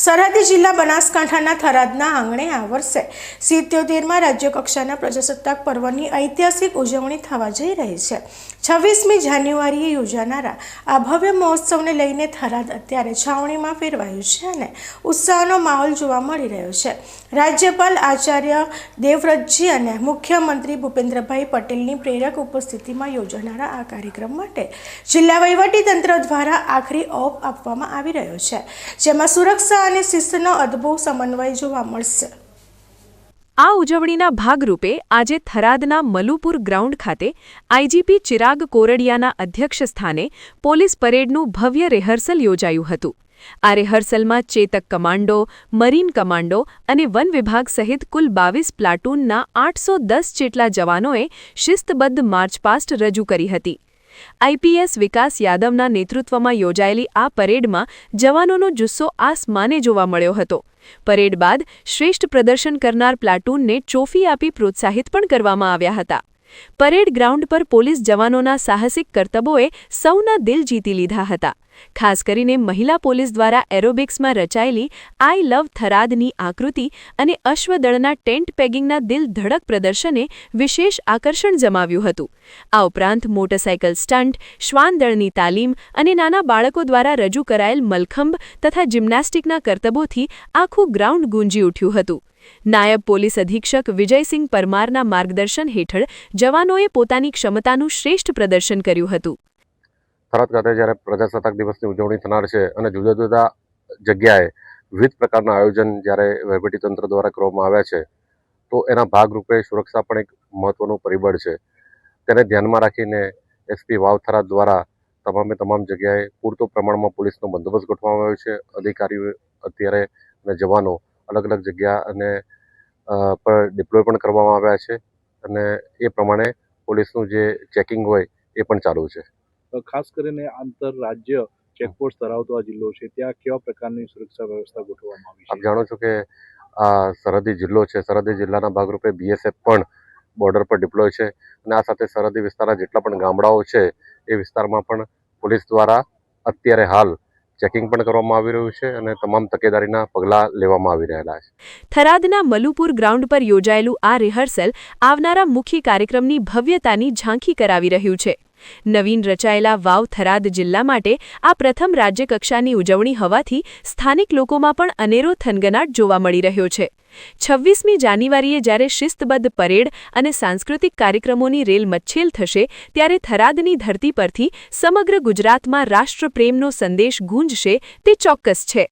સરહદી જિલ્લા બનાસકાંઠાના થરાદના આંગણે આ વર્ષે સિત્યોતેરમાં રાજ્યકક્ષાના પ્રજાસત્તાક પર્વની ઐતિહાસિક ઉજવણી થવા જઈ રહી છે. છવ્વીસમી જાન્યુઆરીએ યોજાનારા આ ભવ્ય મહોત્સવને લઈને થરાદ અત્યારે છાવણીમાં ફેરવાયું છે અને ઉત્સાહનો માહોલ જોવા મળી રહ્યો છે. રાજ્યપાલ આચાર્ય દેવવ્રતજી અને મુખ્યમંત્રી ભૂપેન્દ્રભાઈ પટેલની પ્રેરક ઉપસ્થિતિમાં યોજાનારા આ કાર્યક્રમ માટે જિલ્લા વહીવટીતંત્ર દ્વારા આખરી ઓપ આપવામાં આવી રહ્યો છે, જેમાં સુરક્ષા અને શિસ્તનો અદભુત સમન્વય જોવા મળશે. આ ઉજવણીના ભાગરૂપે આજે થરાદના મલુપુર ગ્રાઉન્ડ ખાતે આઈજીપી ચિરાગ કોરડિયાના અધ્યક્ષસ્થાને પોલીસ પરેડનું ભવ્ય રિહર્સલ યોજાયું હતું. આ રિહર્સલમાં ચેતક કમાન્ડો, મરીન કમાન્ડો અને વન વિભાગ સહિત કુલ બાવીસ પ્લાટૂનના આઠસો જેટલા જવાનોએ શિસ્તબદ્ધ માર્ચપાસ્ટ રજૂ કરી હતી. આઈપીએસ વિકાસ યાદવના નેતૃત્વમાં યોજાયેલી આ પરેડમાં જવાનોનો જુસ્સો આસમાને જોવા મળ્યો હતો. પરેડ બાદ શ્રેષ્ઠ પ્રદર્શન કરનાર પ્લાટૂનને ટ્રોફી આપી પ્રોત્સાહિત પણ કરવામાં આવ્યા હતા. પરેડ ગ્રાઉન્ડ પર પોલીસ જવાનોના સાહસિક કરતબોએ સૌના દિલ જીતી લીધા હતા. ખાસ કરીને મહિલા પોલીસ દ્વારા એરોબિક્સમાં રચાયેલી આઈ લવ થરાદની આકૃતિ અને અશ્વદળના ટેન્ટ પેગિંગના દિલ ધડક પ્રદર્શને વિશેષ આકર્ષણ જમાવ્યું હતું. આ ઉપરાંત મોટરસાયકલ સ્ટન્ટ શ્વાનદળની તાલીમ અને નાના બાળકો દ્વારા રજૂ કરાયેલ મલખંભ તથા જિમ્નાસ્ટિકના કરતબોથી આખું ગ્રાઉન્ડ ગુંજી ઉઠ્યું હતું. નાયબ પોલીસ અધિક્ષક વિજયસિંહ પરમારના માર્ગદર્શન હેઠળ જવાનોએ પોતાની ક્ષમતાનું શ્રેષ્ઠ પ્રદર્શન કર્યું હતું. થરાદ ખાતે જ્યારે પ્રજાસત્તાક દિવસની ઉજવણી થનાર છે અને જુદા જુદા જગ્યાએ વિવિધ પ્રકારના આયોજન જ્યારે વહીવટીતંત્ર દ્વારા કરવામાં આવ્યા છે, તો એના ભાગરૂપે સુરક્ષા પણ એક મહત્વનું પરિબળ છે. તેને ધ્યાનમાં રાખીને એસપી વાવ થરાદ દ્વારા તમામે તમામ જગ્યાએ પૂરતો પ્રમાણમાં પોલીસનો બંદોબસ્ત ગોઠવવામાં આવ્યો છે. અધિકારીઓ અત્યારે અને જવાનો અલગ અલગ જગ્યા અને પર ડિપ્લોય પણ કરવામાં આવ્યા છે અને એ પ્રમાણે પોલીસનું જે ચેકિંગ હોય એ પણ ચાલુ છે. ખાસ કરીને આંતરરાજ્ય ચેકપોસ્ટ ધરાવતો આ જિલ્લો છે ત્યાં કેવા પ્રકારની સુરક્ષા વ્યવસ્થા ગોઠવવામાં આવી આપ જાણો છો કે આ સરહદી જિલ્લો છે સરહદી જિલ્લાના ભાગરૂપે બીએસએફ પણ બોર્ડર પર ડિપ્લોય છે અને આ સાથે સરહદી વિસ્તારના જેટલા પણ ગામડાઓ છે એ વિસ્તારમાં પણ પોલીસ દ્વારા અત્યારે હાલ ચેકિંગ પણ કરવામાં આવી રહ્યું છે અને તમામ તકેદારીના પગલાં લેવામાં આવી રહેલા છે. થરાદના મલુપુર ગ્રાઉન્ડ પર યોજાયેલું આ રિહર્સલ આવનારા મુખ્ય કાર્યક્રમની ભવ્યતાની ઝાંખી કરાવી રહ્યું છે. નવીન રચાયેલા વાવ થરાદ જિલ્લા માટે આ પ્રથમ રાજ્યકક્ષાની ઉજવણી હોવાથી સ્થાનિક લોકોમાં પણ અનેરો થનગનાટ જોવા મળી રહ્યો છે. છવ્વીસમી જાન્યુઆરીએ જ્યારે શિસ્તબદ્ધ પરેડ અને સાંસ્કૃતિક કાર્યક્રમોની રેલ મચ્છેલ થશે, ત્યારે થરાદની ધરતી પરથી સમગ્ર ગુજરાતમાં રાષ્ટ્રપ્રેમનો સંદેશ ગૂંજશે તે ચોક્કસ છે.